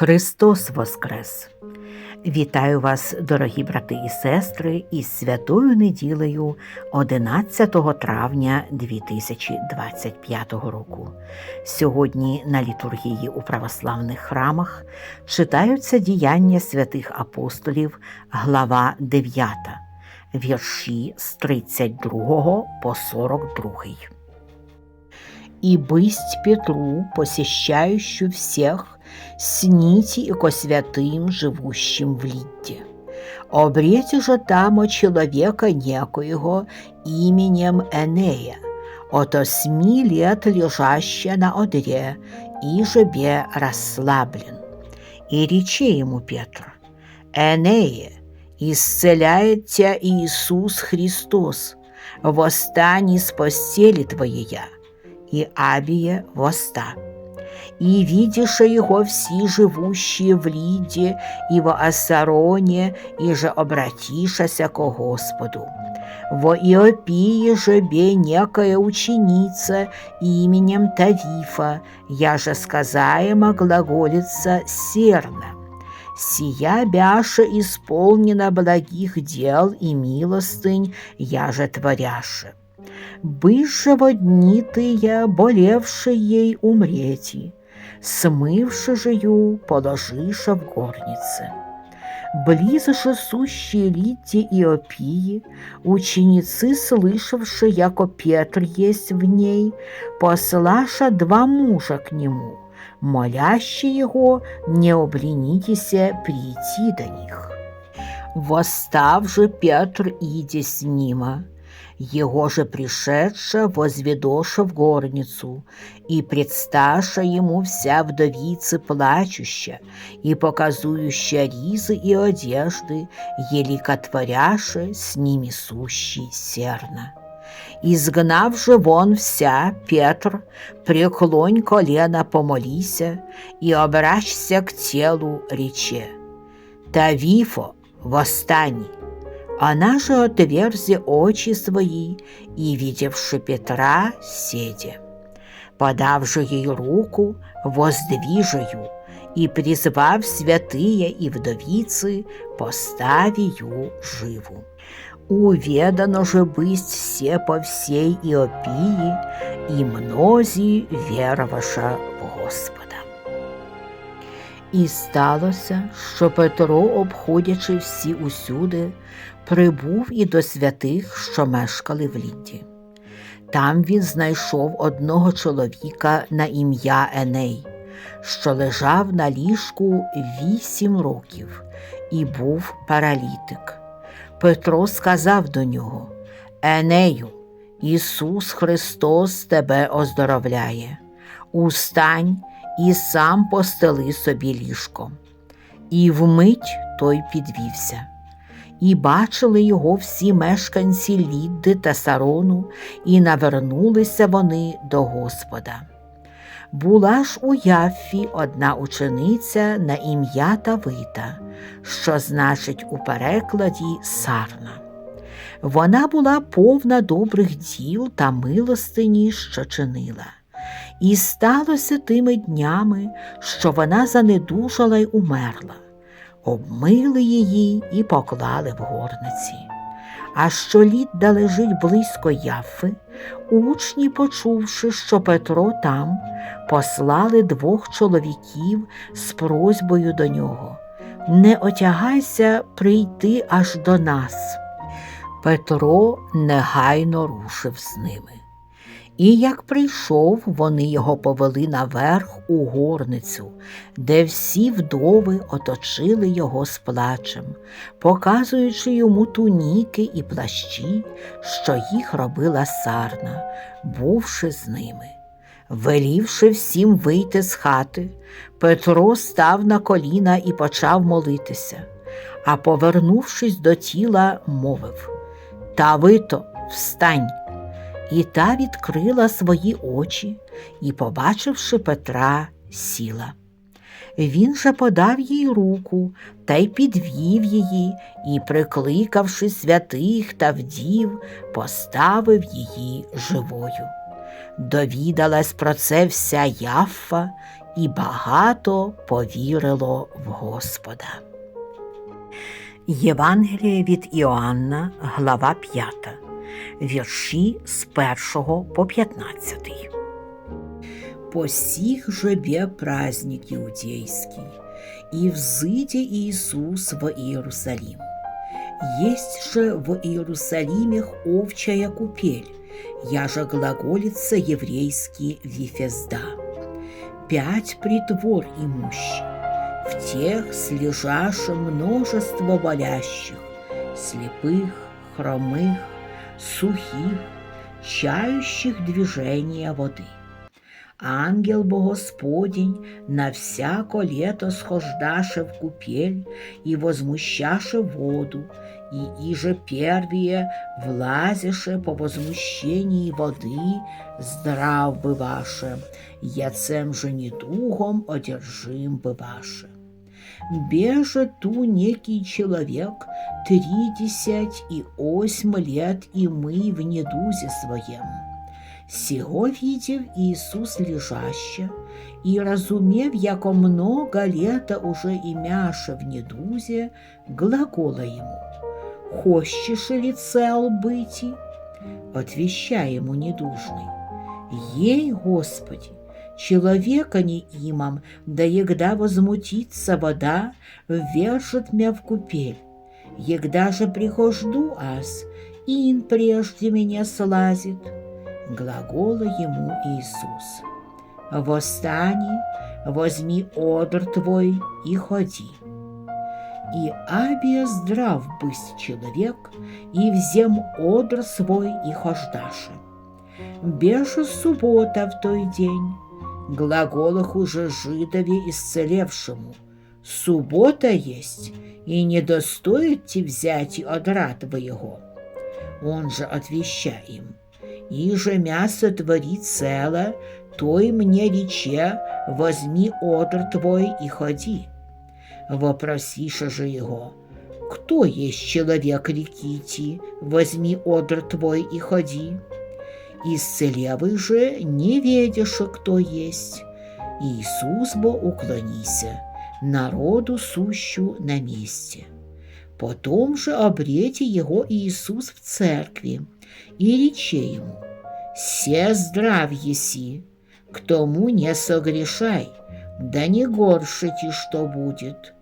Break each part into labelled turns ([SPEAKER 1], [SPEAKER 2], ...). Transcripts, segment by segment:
[SPEAKER 1] Христос Воскрес! Вітаю вас, дорогі брати і сестри, із святою неділею 11 травня 2025 року. Сьогодні на літургії у православних храмах читаються діяння святих апостолів, глава 9, вірші з 32 по 42. И бысть Петру, посещающую всех, сните и ко святым, живущим в Лидде. Обрете же там о человека некоего именем Энея, от осьми лет лежащая на одре, и жебе расслаблен. И рече ему Петр, Энея, исцеляет тебя Иисус Христос, восстань из постели твоей, и Абия воста. И видишь его все живущие в Лиде и в Ассароне, и же обратишься ко Господу. Во Иопии же бе некая ученица именем Тавифа, я же сказаема глаголица серна. Сия бяша исполнена благих дел и милостынь, я же творяше бывшего дни ты я, болевший ей умрети, смывши же ю, положиша в горнице. Близо же сущие Лидде Иопии, ученицы, слышавши, яко Петр есть в ней, послаша два мужа к нему, молящие его, не обленитеся прийти до них. Восстав же Петр, иди с ними, его же пришедша возведоша в горницу, и предсташа ему вся вдовица плачуща, и показующая ризы и одежды, еликотворяша с ними сущий серна. Изгнав же вон вся, Петр, преклонь колено помолися и обращся к телу рече. Тавифо, восстань! Она же отверзи очи свои и, видевши Петра, седе. Подав же ей руку, воздвижею, и, призвав святые и вдовицы, поставию живу. Уведано же быть все по всей Иопии, и мнози вероваша в Господа. І сталося, що Петро, обходячи всі усюди, прибув і до святих, що мешкали в літі. Там він знайшов одного чоловіка на ім'я Еней, що лежав на ліжку вісім років і був паралітик. Петро сказав до нього: Енею, Ісус Христос тебе оздоровляє, устань і сам постели собі ліжко. І вмить той підвівся. І бачили його всі мешканці Лідди та Сарону, і навернулися вони до Господа. Була ж у Яффі одна учениця на ім'я Тавита, що значить у перекладі сарна. Вона була повна добрих діл та милостині, що чинила. І сталося тими днями, що вона занедужала й умерла, обмили її і поклали в горниці. А що Лідда лежить близько Яфи, учні, почувши, що Петро там, послали двох чоловіків з просьбою до нього Не отягайся прийти аж до нас. Петро негайно рушив з ними. І як прийшов, вони його повели наверх у горницю, де всі вдови оточили його з плачем, показуючи йому туніки і плащі, що їх робила сарна, бувши з ними. Велівши всім вийти з хати, Петро став на коліна і почав молитися, а, повернувшись до тіла, мовив Тавито, встань! І та відкрила свої очі і, побачивши Петра, сіла. Він же подав їй руку та й підвів її і, прикликавши святих та вдів, поставив її живою. Довідалась про це вся Яффа і багато повірило в Господа. Євангеліє від Іоанна, глава 5, вірші з 1 по 15. По сих же бе праздник иудейский, и взыде Иисус в Иерусалим. Есть же в Иерусалиме овчая купель, я же глаголица еврейский Вифезда. Пять притвор имущих, в тех слежаше множество болящих, слепых, хромых, сухих, чающих движения воды. Ангел Богосподень на всяко лето схождаше в купель и возмущаше воду, и иже первые влазише по возмущении воды здрав бываше, яцем же недугом одержим бываше. Беже ту некий человек тридесять и осьм лет и мы в недузе своем. Сего видев Иисус лежаще, и разумев, яко много лета уже имяше в недузе, глагола ему, «Хочешь ли цел быти?» Отвеща ему недужный, «Ей, Господи, человека не имам, да егда возмутится вода, ввержет мя в купель. Егда же прихожду аз, ин прежде меня слазит» глагола ему Иисус. «Восстани, возьми одр твой и ходи». И абия здрав бысть человек, и взем одр свой и хождаше. Беже суббота в той день, глаголах уже жидове исцелевшему. Суббота есть, и не достоит ти взять одра твоего. Он же отвеща им, Иже мясо твори цело, той мне рече, возьми одр твой и ходи. Вопросиша же его, кто есть человек рекити, возьми одр твой и ходи. Исцелевый же не ведеше, кто есть. Иисус бо уклонися, народу сущу на месте. Потом же обрете его Иисус в церкви, и рече ему, «Се здрав еси, к тому не согрешай, да не горше ти, что будет».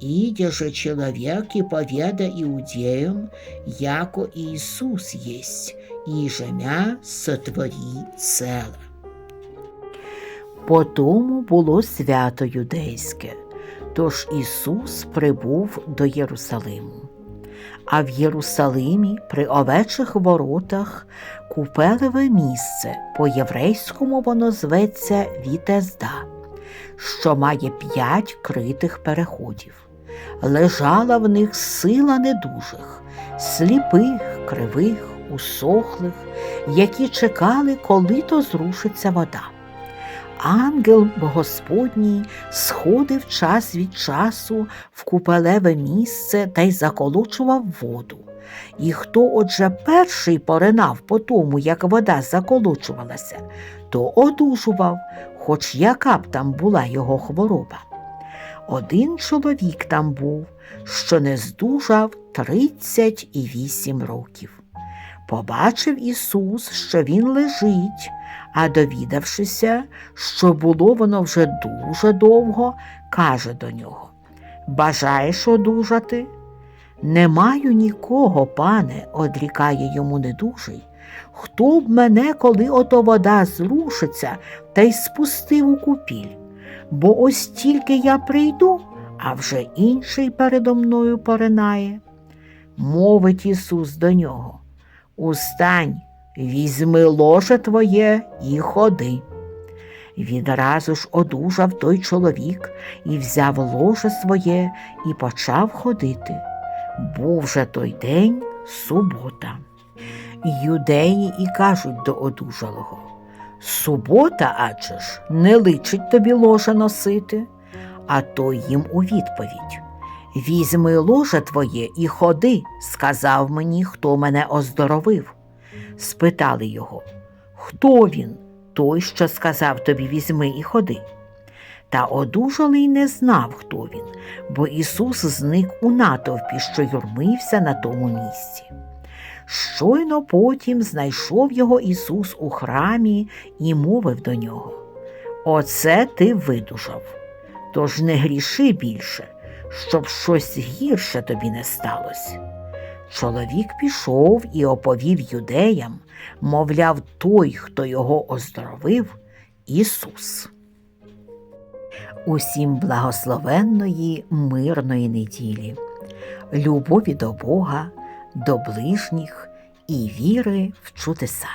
[SPEAKER 1] Иде же человек и поведа иудеям, яко Иисус есть, и жемя сотвори целе. По тому було свято юдейське, тож Ісус прибув до Єрусалиму. А в Єрусалимі при овечих воротах купелеве місце, по єврейському воно зветься Вітезда, що має п'ять критих переходів. Лежала в них сила недужих, сліпих, кривих, усохлих, які чекали, коли то зрушиться вода. Ангел Господній сходив час від часу в купелеве місце та й заколочував воду. І хто отже перший поринав по тому, як вода заколочувалася, то одужував, хоч яка б там була його хвороба. Один чоловік там був, що не здужав тридцять і вісім років. Побачив Ісус, що він лежить, а довідавшися, що було воно вже дуже довго, каже до нього Бажаєш одужати? Не маю нікого, пане, одрікає йому недужий. Хто б мене, коли ото вода зрушиться, та й спустив у купіль? Бо ось тільки я прийду, а вже інший передо мною поринає. Мовить Ісус до нього. Устань, візьми ложе твоє і ходи. Відразу ж одужав той чоловік і взяв ложе своє і почав ходити. Був же той день субота. Юдеї і кажуть до одужалого Субота, адже ж, не личить тобі ложа носити, а той їм у відповідь Візьми ложе твоє і ходи, сказав мені, хто мене оздоровив. Спитали його, хто він, той, що сказав тобі візьми і ходи. Та одужалий не знав, хто він, бо Ісус зник у натовпі, що юрмився на тому місці. Щойно потім знайшов його Ісус у храмі і мовив до нього: Оце ти видужав, тож не гріши більше, щоб щось гірше тобі не сталося. Чоловік пішов і оповів юдеям, мовляв, той, хто його оздоровив, Ісус. Усім благословенної мирної неділі, любові до Бога, до ближніх і віри в чудеса.